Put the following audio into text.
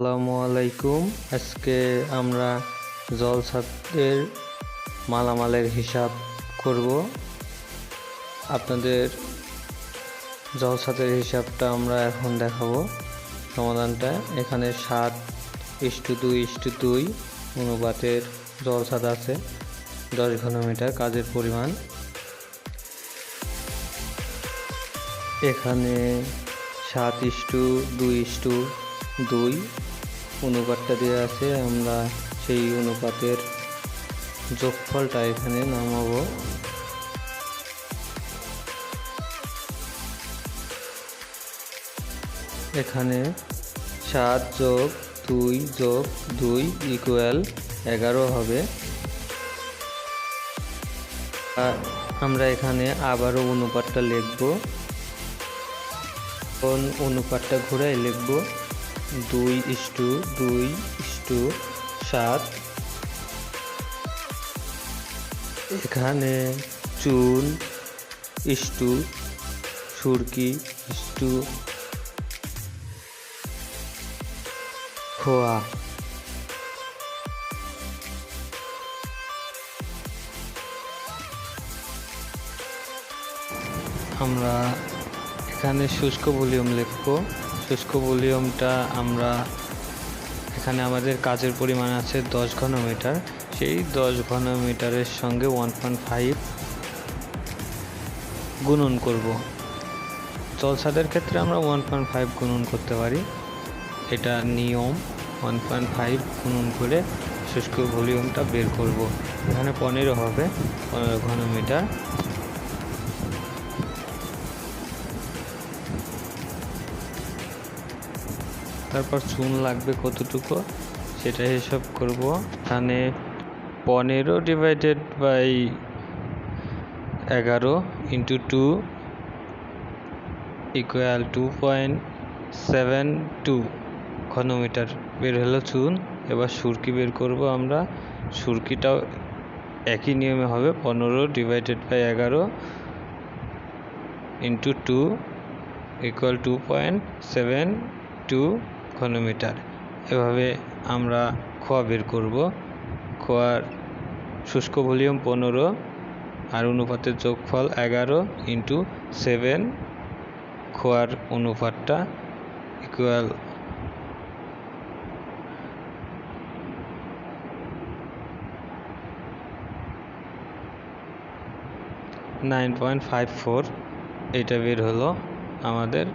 আসসালামু আলাইকুম। আজকে আমরা জল ছাদের মালামালের হিসাব করব। আপনাদের জল ছাদের হিসাবটা আমরা এখন দেখাবো সমাধানটা। এখানে সাত ইস্টু দুই ইস্টু দুই অনুপাতের জল ছাদ আছে, দশ ঘনমিটার কাজের পরিমাণ। এখানে সাত ইস্টু দুই ইস্টু দুই। অনুপাতটা দেওয়া আছে, আমরা সেই অনুপাতের যোগফলটা এখানে নামাবো। এখানে সাত যোগ দুই যোগ দুই ইকুয়াল এগারো হবে। আমরা এখানে আবারও অনুপাতটা লিখব। অনুপাতটা ঘুরাই লিখব? দুই ইস্টু দুই ইস্টু সাত। এখানে চুন ইস্টু সুরকি ইস্টু খোয়া। আমরা এখানে শুষ্ক ভলিউম লিখব। শুষ্ক ভলিউমটা আমরা এখানে আমাদের কাজের পরিমাণ আছে দশ ঘনমিটার। সেই দশ ঘনমিটারের সঙ্গে ওয়ান পয়েন্ট ফাইভ গুণন করব। জলসাদের ক্ষেত্রে আমরা ওয়ান পয়েন্ট ফাইভ গুণন করতে পারি। এটা নিয়ম ওয়ান পয়েন্ট ফাইভ গুণন করে শুষ্ক ভলিউমটা বের করব। এখানে পনেরো হবে, পনেরো ঘনমিটার। তারপর চুন লাগবে কতটুকু? সেটা হিসাব করব। এখানে পনেরো ডিভাইডেড বাই এগারো into two equal to point seven two ঘনমিটার। বের হলো চুন। এবার সুরকি বের করব আমরা। সুরকিটাও একই নিয়মে হবে। পনেরো ডিভাইডেড বাই এগারো into two equal to point seven two ঘনমিটার এভাবে আমরা খোয়া বের করব। খোয়ার শুষ্ক ভলিউম পনেরো আর অনুপাতের যোগফল এগারো ইন্টু সেভেন। খোয়ার অনুপাতটা equal nine point five four এটা বের হলো আমাদের